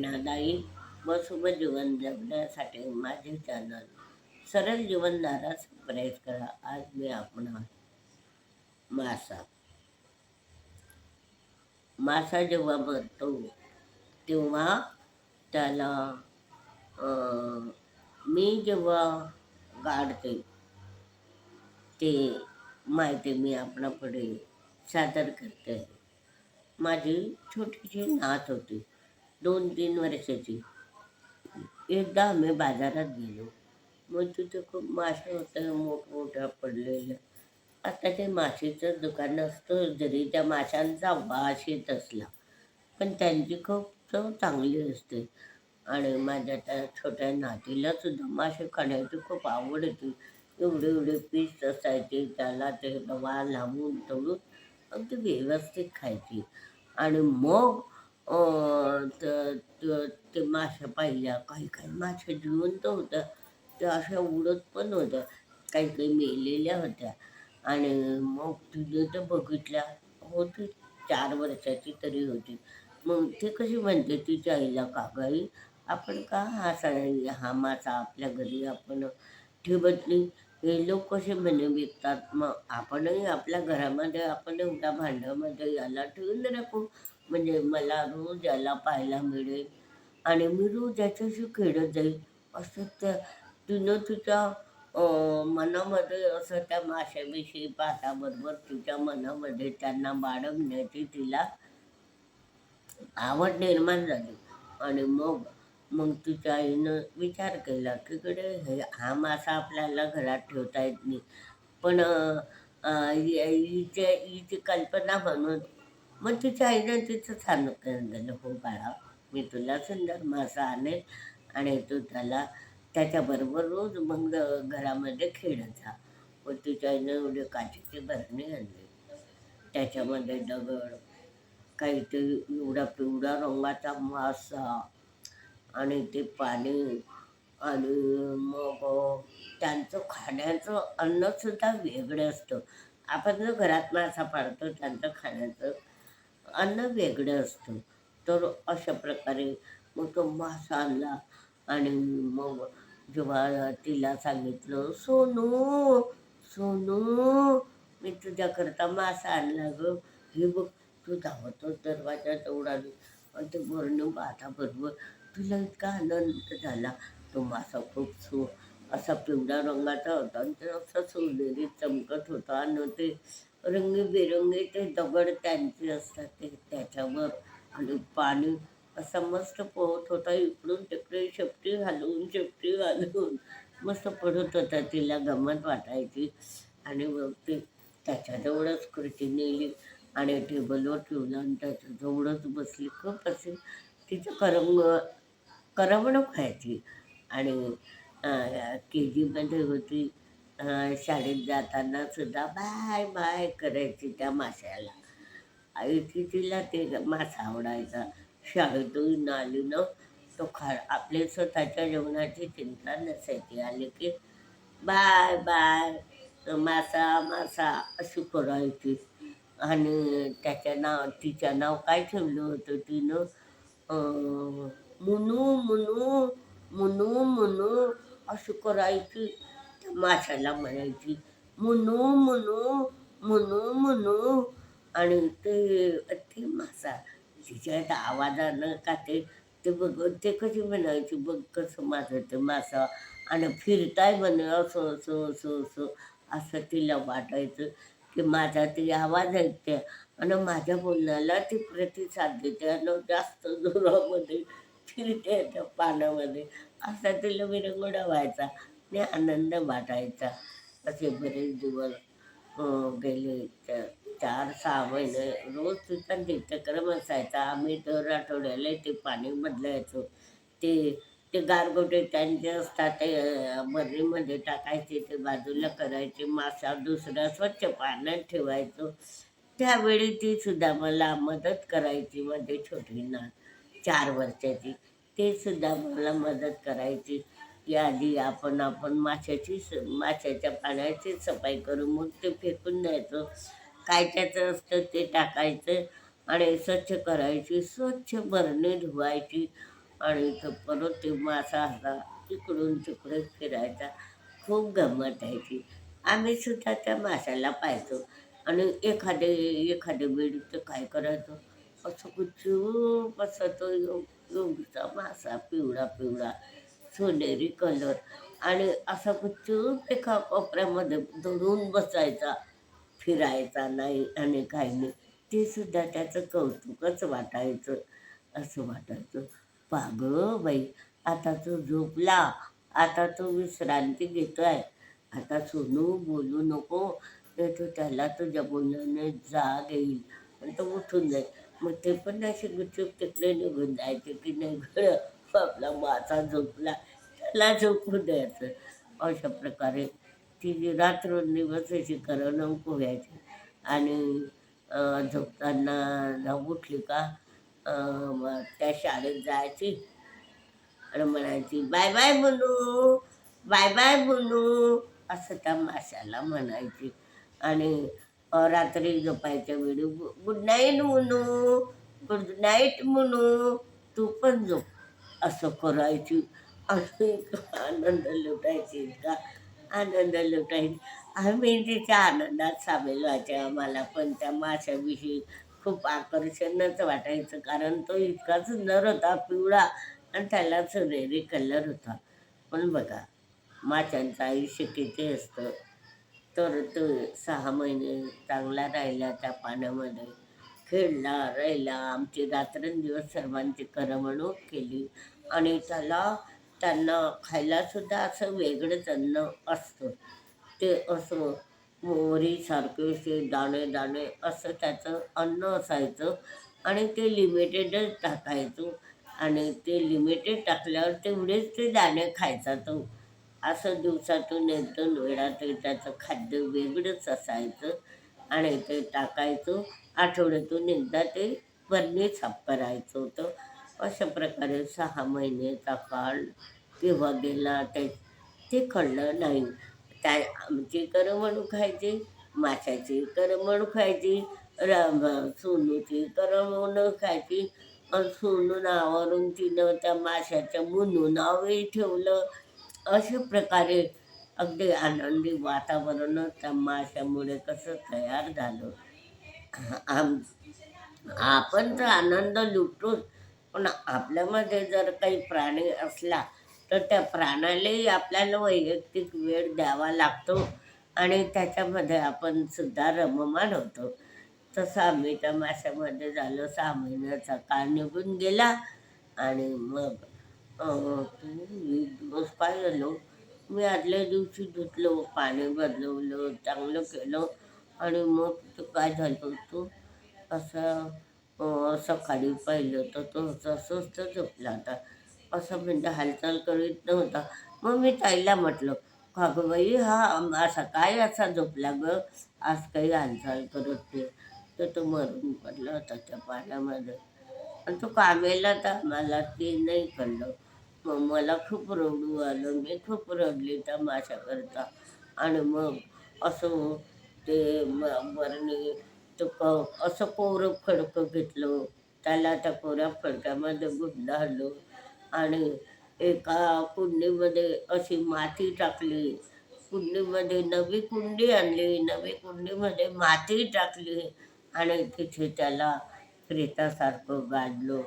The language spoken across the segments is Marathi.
प्रेरणादायी व शुभ जीवन जगण्यासाठी माझे चॅनल सरळ जीवनदारास प्रयत्न करा. आज मी आपण मासा. मासा जेव्हा मरतो तेव्हा त्याला मी जेव्हा गाडते ते माहिती मी आपणापुढे सादर करते. माझी छोटीशी नात होती. दोन तीन वर्षाची. एकदा आम्ही बाजारात गेलो. मग तिथे खूप मासे होते मोठमोठ्या पडलेल्या. आता ते मासेचं दुकान असतं जरी त्या माशांचा वास येत असला पण त्यांची खूप चव चांगली असते. आणि माझ्या त्या छोट्या नातीला सुद्धा मासे खाण्याची खूप आवड होती. एवढे एवढे पीस असायचे त्याला ते रवा लावून तळून अगदी व्यवस्थित खायची. आणि मग तर ते मासे पाहिल्या. काही काही मासे जिवंत होत्या. त्या अशा उडत पण होत्या. काही काही मेलेल्या होत्या. आणि मग तिने तर बघितल्या. होती. चार वर्षाची तरी होती. मग ते कशी म्हणते तिच्या आईला का गाई आपण का हा सा- हा मासा आपल्या घरी आपण ठेवत नाही. हे लोक कसे म्हणे विकतात. मग आपणही आपल्या घरामध्ये आपण एवढ्या भांड्यामध्ये याला ठेवून राखू म्हणजे मला रोज याला पाहायला मिळेल आणि मी रोज याच्याशी खेळत जाईल. असं त्या तिनं तिच्या मनामध्ये असं त्या माशाविषयी पाहताबरोबर तिच्या मनामध्ये त्यांना बाळगण्याची तिला आवड निर्माण झाली. आणि मग मग तिच्या आईनं विचार केला की कडे हे हा मासा आपल्याला घरात ठेवता येत नाही. पण हिची कल्पना म्हणून मग तिच्या आईनं तिचं सांगितलं झालं हो बाळा मी तुला सुंदर मासा आणेल आणि तू त्याला त्याच्याबरोबर रोज मग घरामध्ये खेळत जा. मग तिच्या आईनं एवढी काठीची भरणी आणली. त्याच्यामध्ये दगड काहीतरी एवढा पिवळा रंगाचा मासा आणि ते पाणी आणि मग त्यांचं खाण्याचं अन्नसुद्धा वेगळं असतं. आपण जो घरात मासा पाळतो त्यांचं खाण्याचं अन्न वेगळं असतं. तर अशा प्रकारे मग तो मासा आणला आणि मग जेव्हा तिला सांगितलं सोनू सोनू मी तुझ्याकरता मासा आणला ग. हे बघ तू धावतो दरवाजात उडाली आणि ते वर्ण बरोबर तुला इतका आनंद झाला. तो मासा खूप सो असा पिवळ्या रंगाचा होता आणि ते असा सोनेरी चमकत होता. आणि ते रंगीबेरंगी ते दगड त्यांचे असतात ते त्याच्यावर आणि पाणी असा मस्त पोहत होता. इकडून तिकडे शेपटी घालून शेपटी घालून मस्त पडत होता. तिला गंमत वाटायची आणि मग ते त्याच्याजवळच खुर्ची नेली आणि टेबलवर ठेवलं आणि त्याच्याजवळच बसली. खूप असे तिचं करंग करमणूक व्हायची. आणि के जीमध्ये होती शाळेत जाताना सुद्धा बाय बाय करायची त्या माशाला आईची तिला ते मासा आवडायचा. शाळेतून आली ना तो खा आपल्या स्वतःच्या जेवणाची चिंता नसायची. आली की बाय बाय मासा मासा अशी करायची. आणि त्याच्या नाव तिचं नाव काय ठेवलं होतं तिनं? मुनू मुनू मुनू मुनू अशी करायची. माशाला म्हणायची मुनू मुनू मुनू मुनू आणि ते ते मासा तिच्या त्या आवाजानं का ते ते बघ ते कशी म्हणायची बघ कसं माझं ते मासा आणि फिरताय म्हणे असं असं असं असं. असं तिला वाटायचं की माझा ती आवाज ऐकते आणि माझ्या बोलण्याला ती प्रतिसाद देते आणि जास्त जोरामध्ये फिरते त्या पाण्यामध्ये असा तिला विरंगुडा व्हायचा. ने आनंद वाटायचा. असे बरेच दिवस गेले. तर चार सहा महिने रोज तिचा नित्यक्रम असायचा. आम्ही दर आठवड्याला ते पाणी बदलायचो. ते ते गारगोटे त्यांचे असतात ते अं, टाकायचे ते बाजूला करायचे. मासा दुसरा स्वच्छ पाण्यात ठेवायचो. त्यावेळी ती सुद्धा मला मदत करायची मध्ये छोटी ना चार वर्षाची. ते सुद्धा मला मदत करायची. की आधी आपण आपण माशाची स माशाच्या पाण्याची सफाई करू. मग ते फेकून द्यायचं. काय त्याचं असतं ते टाकायचं आणि स्वच्छ करायची. स्वच्छ भरणे धुवायची आणि परत ते मासा असा इकडून तिकडे फिरायचा. खूप गंमत यायची आम्ही सुद्धा त्या माशाला पाहायचो. आणि एखादे एखादे वेळी तर काय करायचो? असं गुपचूप असं तो योग योगीचा मासा पिवळा पिवळा. सोनेरी कलर आणि असा गुपचूप एका कोपऱ्यामध्ये धरून बसायचा फिरायचा नाही आणि काही नाही. ते सुद्धा त्याचं कौतुकच वाटायचं असं वाटायचं. पाग बाई आता तो झोपला आता तो विश्रांती घेतो आहे आता सोनू बोलू नको नाही तर त्याला तुझ्या बोलण्याने जाग येईल आणि तो उठून जाईल. मग ते पण असे गुपचूप तिकडे निघून जायचे की नाही घडं आपला मासा झोपला त्याला झोपू द्यायचं. अशा प्रकारे ती रात्र दिवस अशी नको व्हायची. आणि झोपताना ना उठली का त्या शाळेत जायची आणि म्हणायची बाय बाय म्हणू बाय बाय म्हणू असं त्या माशाला म्हणायची. आणि रात्री झोपायच्या वेळी गुड नाईट म्हणू गुड नाईट म्हणू तू पण झोप. असं करायची. आणि आनंद लुटायची इतका आनंद लुटायची. आम्ही तिच्या आनंदात सामील व्हायचे आम्हाला पण त्या माशाविषयी खूप आकर्षणच वाटायचं कारण तो इतका सुंदर होता पिवळा आणि त्याला सोनेरी कलर होता. पण बघा माशांचं आयुष्य किती असतं. तर तो सहा महिने चांगला राहिला त्या पाण्यामध्ये. खेळला राहिला आमची रात्रंदिवस सर्वांची करमणूक केली. आणि त्याला त्यांना खायलासुद्धा असं वेगळंच अन्न असतं. ते असं मोहरीसारखे असे दाणे दाणे असं त्याचं अन्न असायचं आणि ते लिमिटेडच टाकायचो. आणि ते लिमिटेड टाकल्यावर तेवढेच ते दाणे खायचा तो हो. असं दिवसातून एक दोन वेळा ते त्याचं खाद्य वेगळंच असायचं आणि ते टाकायचो. आठवड्यातून एकदा ते बरणी साफ करायचं होतं. अशा प्रकारे सहा महिन्याचा काळ केव्हा गेला ते ते कळलं नाही. त्या आमची करमणूक खायची माशाची करमणूक खायची राम सोनूची करमणूक खायची आणि सोनू नावावरून तिनं त्या माशाच्या मुनू नावही ठेवलं. अशा प्रकारे अगदी आनंदी वातावरण त्या माशामुळे कसं तयार झालं. आम आपण तर आनंद लुटतोच. पण आपल्यामध्ये जर काही प्राणी असला तर त्या प्राण्यालाही आपल्याला वैयक्तिक वेळ द्यावा लागतो आणि त्याच्यामध्ये आपण सुद्धा रममान होतो. तसं आम्ही त्या माशामध्ये झालो सहा महिन्याचा काळ निघून गेला आणि मग एक दिवस काय मी आदल्या दिवशी धुतलं पाणी बदलवलं चांगलं केलं आणि मग काय झालं होतं? असं सकाळी पाहिलं तर तो असा स्वस्त झोपला होता. असं म्हणजे हालचाल करीत नव्हता. मग मी ताईला म्हटलं का बाई हा असा काय असा झोपला ग? आज काही हालचाल करत नाही. तर तो मरून पडला होता त्या पाण्यामध्ये. आणि तो कामेला तर मला ते नाही कळलं. मग मला खूप रडू आलं. मी खूप रडली त्या माशाकरता आणि मग असं ते म- बरणी तो असं कोरं फडकं घेतलं. त्याला त्या कोऱ्या फडक्यामध्ये गुंडाळलं. आणि एका कुंडीमध्ये अशी माती टाकली. कुंडीमध्ये नवी कुंडी आणली. नवी कुंडीमध्ये माती टाकली. आणि तिथे त्याला प्रेतासारखं गाडलं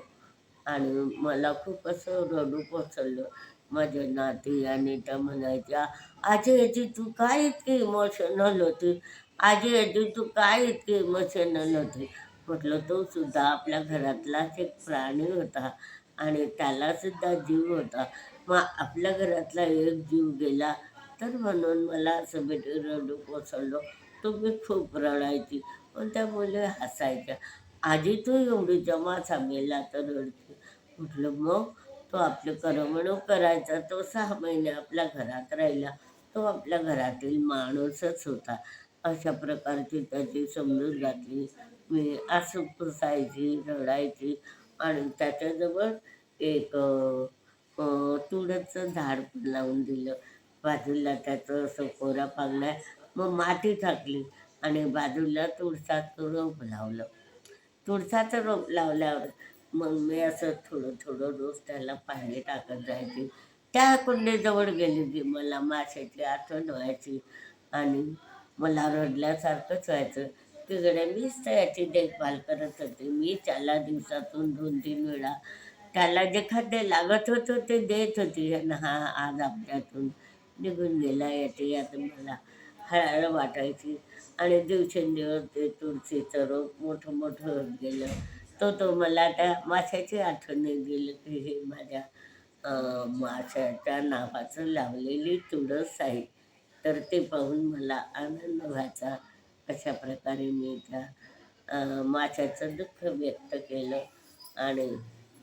आणि मला खूप असं रडू कोसळलं माझे नाती आणि त्या म्हणायच्या आजी आजी तू काय इतकी इमोशनल होती? आजी आजी तू काय इतकी इमोशनल होती? म्हटलं तो सुद्धा आपल्या घरातलाच एक प्राणी होता आणि त्यालासुद्धा जीव होता. मग आपल्या घरातला एक जीव गेला तर म्हणून मला असं भेट रडू कोसळलो. तो मी खूप रडायची. पण त्या मुली हसायच्या. आजी तू एवढी जमा सांगेला तर रडते. म्हटलं मग? तो आपली करमणूक करायचा. तो सहा महिने आपल्या घरात राहिला. तो आपल्या घरातील माणूसच होता. अशा प्रकारची त्याची समजूत घातली. मी असं पुसायची रडायची आणि त्याच्याजवळ एक तुळचं झाड पण लावून दिलं. बाजूला त्याचं असं कोरा पागलाय मग माती टाकली आणि बाजूला तुळसाचं रोप लावलं. तुळसाचं रोप लावल्यावर मग मी असं थोडं थोडं रोज त्याला पाणी टाकत जायचे. त्या कुंडीजवळ गेली की मला माशाची आठवण व्हायची आणि मला रडल्यासारखंच व्हायचं. तिकडे मीच त्याची देखभाल करत होते. मी त्याला दिवसातून दोन तीन वेळा त्याला जे खाद्य लागत होतं ते देत होती. हा आज आपल्यातून निघून गेला याची यात मला हळहळ वाटायची. आणि दिवसेंदिवस ते तुळशीचं रोप मोठं मोठं होत गेलं. तो तो मला त्या माशाची आठवण गेलं गेली की हे माझ्या माशाच्या नावाचं लावलेली तुळस आहे. तर ते पाहून मला आनंद व्हायचा अशा प्रकारे मी त्या माशाचं दुःख व्यक्त केलं आणि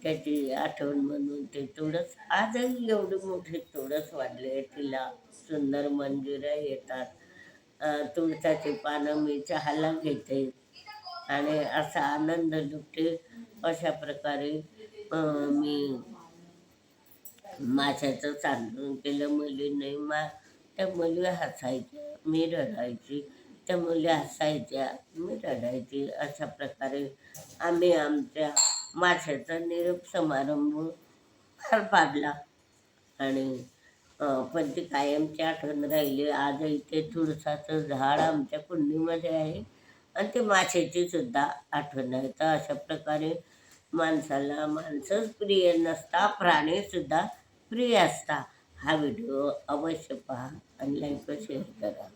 त्याची आठवण म्हणून ते तुळस आजही एवढी मोठी तुळस वाढले तिला सुंदर मंदिरं येतात. तुळसाची पानं मी चहाला घेते आणि असा आनंद लुटते अशा प्रकारे मी माशाचं सांडून केलं मुलींनी मा त्या मुली हसायच्या मी रडायची त्या मुली हसायच्या मी रडायची. अशा प्रकारे आम्ही आमच्या माशाचा निरोप समारंभ पार पाडला. आणि पण ती कायमची आठवण राहिली. आजही ते तुळसाचं झाड आमच्या कुंडीमध्ये आहे आणि ते माशाची सुद्धा आठवण आहे. तर अशा प्रकारे माणसाला माणसंच प्रिय नसता प्राणीसुद्धा प्रिय असता. हा व्हिडिओ अवश्य पहा. आणि लाईक व शेअर करा.